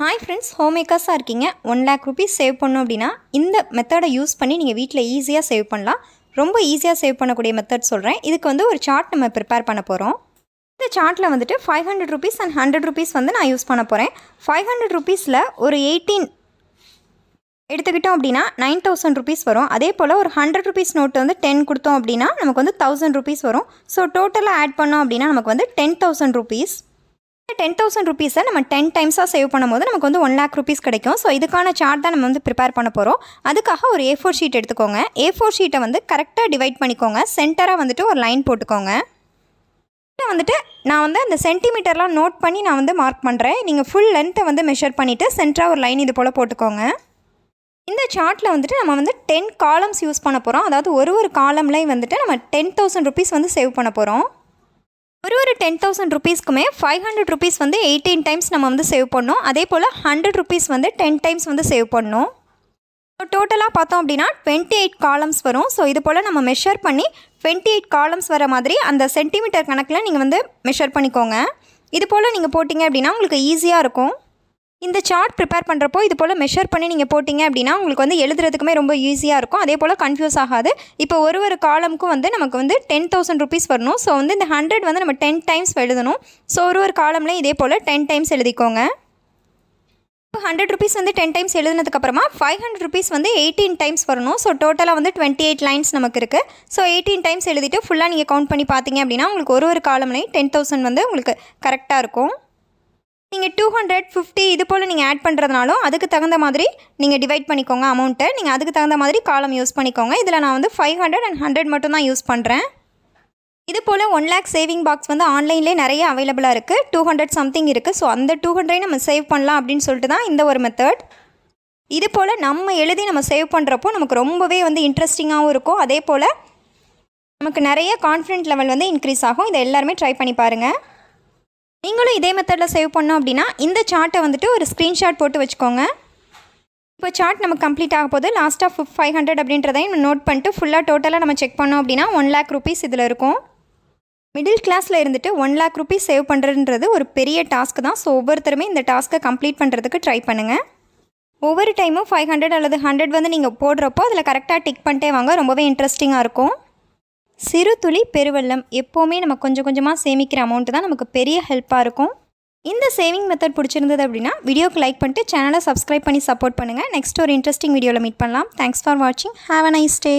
Hi friends home மேக்கர்ஸாக இருக்கீங்க. One lakh rupees save பண்ணோம் அப்படின்னா இந்த மெத்தடை யூஸ் பண்ணி நீங்கள் வீட்டில் ஈஸியாக சேவ் பண்ணலாம். ரொம்ப ஈஸியாக சேவ் பண்ணக்கூடிய மெத்தட் சொல்கிறேன் இதுக்கு வந்து ஒரு சார்ட் நம்ம ப்ரிப்பேர் பண்ண போகிறோம் இந்த சார்ட்டில் வந்துட்டு five hundred rupees and hundred rupees வந்து நான் யூஸ் பண்ண போகிறேன் ஃபைவ் ஹண்ட்ரட் ருபீஸில் ஒரு எயிட்டீன் எடுத்துக்கிட்டோம் அப்படின்னா நைன் தௌசண்ட் ருபீஸ் வரும். அதே போல் ஒரு ஹண்ட்ரட் ருபீஸ் நோட்டு வந்து டென் கொடுத்தோம் அப்படின்னா நமக்கு வந்து தௌசண்ட் ருபீஸ் வரும். ஸோ டோட்டலாக ஆட் பண்ணோம் அப்படின்னா நமக்கு வந்து ten thousand rupees ten thousand ருபீஸை நம்ம டென் டைம்ஸாக சேவ் பண்ணும்போது நமக்கு வந்து ஒன் லேக் ருபீஸ் கிடைக்கும். ஸோ இதுக்கான சார்ட் தான் நம்ம வந்து ப்ரிப்பேர் பண்ண போகிறோம் அதுக்காக ஒரு ஏ ஃபோர் ஷீட் எடுத்துக்கோங்க. ஏ ஃபோர் ஷீட்டை வந்து கரெக்டாக டிவைட் பண்ணிக்கோங்க. சென்டராக வந்துட்டு ஒரு லைன் போட்டுக்கோங்க. வந்துட்டு நான் வந்து அந்த சென்டிமீட்டர்லாம் நோட் பண்ணி நான் வந்து மார்க் பண்ணுறேன் நீங்கள் ஃபுல் லென்த்தை வந்து மெஷர் பண்ணிவிட்டு சென்டராக ஒரு லைன் இது போல் போட்டுக்கோங்க. இந்த சார்ட்டில் வந்துட்டு நம்ம வந்து டென் காலம்ஸ் யூஸ் பண்ண போகிறோம் அதாவது ஒரு ஒரு காலம்லேயும் வந்துட்டு நம்ம டென் தௌசண்ட் ருபீஸ் வந்து சேவ் பண்ண போகிறோம் ஒரு ஒரு டென் தௌசண்ட் ருபீஸ்க்குமே ஃபைவ் ஹண்ட்ரட் ருபீஸ் வந்து எயிட்டீன் டைம்ஸ் நம்ம வந்து சேவ் பண்ணோம். அதே போல் ஹண்ட்ரட் ருபீஸ் வந்து டென் டைம்ஸ் வந்து சேவ் பண்ணோம். ஸோ டோட்டலாக பார்த்தோம் அப்படின்னா டுவெண்ட்டி எயிட் காலம்ஸ் வரும். ஸோ இது போல் நம்ம மெஷர் பண்ணி டுவெண்ட்டி எயிட் காலம்ஸ் வர மாதிரி அந்த சென்டிமீட்டர் கணக்கில் நீங்கள் வந்து மெஷர் பண்ணிக்கோங்க. இது போல் நீங்கள் போட்டிங்க அப்படின்னா உங்களுக்கு ஈஸியாக இருக்கும். இந்த சார்ட் ப்ரிப்பேர் பண்ணுறப்போ இது போல் மெஷர் பண்ணி நீங்கள் போட்டிங்க அப்படின்னா உங்களுக்கு வந்து எழுதுறதுக்குமே ரொம்ப ஈஸியாக இருக்கும். அதே போல் கன்ஃபியூஸ் ஆகாது. இப்போ ஒரு ஒரு காலமுக்கும் வந்து நமக்கு வந்து டென் தௌசண்ட் ருபீஸ் வரணும். ஸோ வந்து இந்த ஹண்ட்ரட் வந்து நம்ம டென் டைம்ஸ் எழுதணும். ஸோ ஒரு ஒரு காலம்லேயும் இதே போல் டென் டைம்ஸ் எழுதிக்கோங்க. ஹண்ட்ரட் ருபீஸ் வந்து டென் டைம்ஸ் எழுதுனதுக்கப்புறமா ஃபைவ் ஹண்ட்ரட் ருபீஸ் வந்து எயிட்டீன் டைம்ஸ் வரணும். ஸோ டோட்டலாக வந்து டுவெண்ட்டி எயிட் லைன்ஸ் நமக்கு இருக்குது ஸோ எயிட்டீன் டைம்ஸ் எழுதிட்டு ஃபுல்லாக நீங்கள் கவுண்ட் பண்ணி பார்த்தீங்க அப்படின்னா உங்களுக்கு ஒரு ஒரு காலம்லையும் டென் தௌசண்ட் வந்து உங்களுக்கு கரெக்டாக இருக்கும். நீங்கள் டூ ஹண்ட்ரட் ஃபிஃப்டி இது போல் நீங்கள் ஆட் பண்ணுறதுனாலும் அதுக்கு தகுந்த மாதிரி நீங்கள் டிவைட் பண்ணிக்கோங்க அமௌண்ட்டை நீங்கள் அதுக்கு தகுந்த மாதிரி காலம் யூஸ் பண்ணிக்கோங்க. இதில் நான் வந்து ஃபைவ் ஹண்ட்ரட் அண்ட் ஹண்ட்ரட் மட்டும் தான் யூஸ் பண்ணுறேன் இது போல் ஒன் லேக் சேவிங் பாக்ஸ் வந்து ஆன்லைன்லேயே நிறைய அவைலபிளாக இருக்குது டூ ஹண்ட்ரட் சம்திங் இருக்குது ஸோ அந்த டூ ஹண்ட்ரட் நம்ம சேவ் பண்ணலாம் அப்படின்னு சொல்லிட்டு தான் இந்த ஒரு மெத்தட் இது போல் நம்ம எழுதி நம்ம சேவ் பண்ணுறப்போ நமக்கு ரொம்பவே வந்து இன்ட்ரெஸ்டிங்காகவும் இருக்கும். அதே போல் நமக்கு நிறைய கான்ஃபிடென்ட் லெவல் வந்து இன்க்ரீஸ் ஆகும். இதை எல்லாருமே ட்ரை பண்ணி பாருங்கள் நீங்களும் இதே மெத்தடில் சேவ் பண்ணோம் அப்படின்னா இந்த சார்ட்டை வந்துட்டு ஒரு ஸ்க்ரீன்ஷாட் போட்டு வச்சுக்கோங்க. இப்போ சார்ட் நமக்கு கம்ப்ளீட் ஆக போது லாஸ்ட்டாக ஃபைவ் ஹண்ட்ரட் அப்படின்றதையும் நோட் பண்ணிட்டு ஃபுல்லாக டோட்டலாக நம்ம செக் பண்ணோம் அப்படின்னா ஒன் லேக் ருபீஸ் இதில் இருக்கும். மிடில் கிளாஸில் இருந்துட்டு ஒன் லேக் ருபீஸ் சேவ் பண்ணுறதுன்றது ஒரு பெரிய டாஸ்க் தான். ஸோ ஒவ்வொருத்தருமே இந்த டாஸ்க்கை கம்ப்ளீட் பண்ணுறதுக்கு ட்ரை பண்ணுங்கள் ஒவ்வொரு டைமும் ஃபைவ் ஹண்ட்ரட் அல்லது ஹண்ட்ரட் வந்து நீங்கள் போடுறப்போ அதில் கரெக்டாக டிக் பண்ணிட்டே வாங்க. ரொம்பவே இன்ட்ரெஸ்டிங்காக இருக்கும். சிறு துளி பெருவெள்ளம் எப்போவுமே நம்ம கொஞ்சம் கொஞ்சமாக சேமிக்கிற அமௌண்ட்டு தான் நமக்கு பெரிய ஹெல்ப்பாக இருக்கும். இந்த சேவிங் மெத்தட் பிடிச்சிருந்தது அப்படின்னா வீடியோக்கு லைக் பண்ணிட்டு சேனலை சப்ஸ்கிரைப் பண்ணி சப்போர்ட் பண்ணுங்கள் நெக்ஸ்ட் ஒரு இன்ட்ரெஸ்டிங் வீடியோவில் மீட் பண்ணலாம். தேங்க்ஸ் ஃபார் வாட்சிங் ஹாவ் அ நைஸ் டே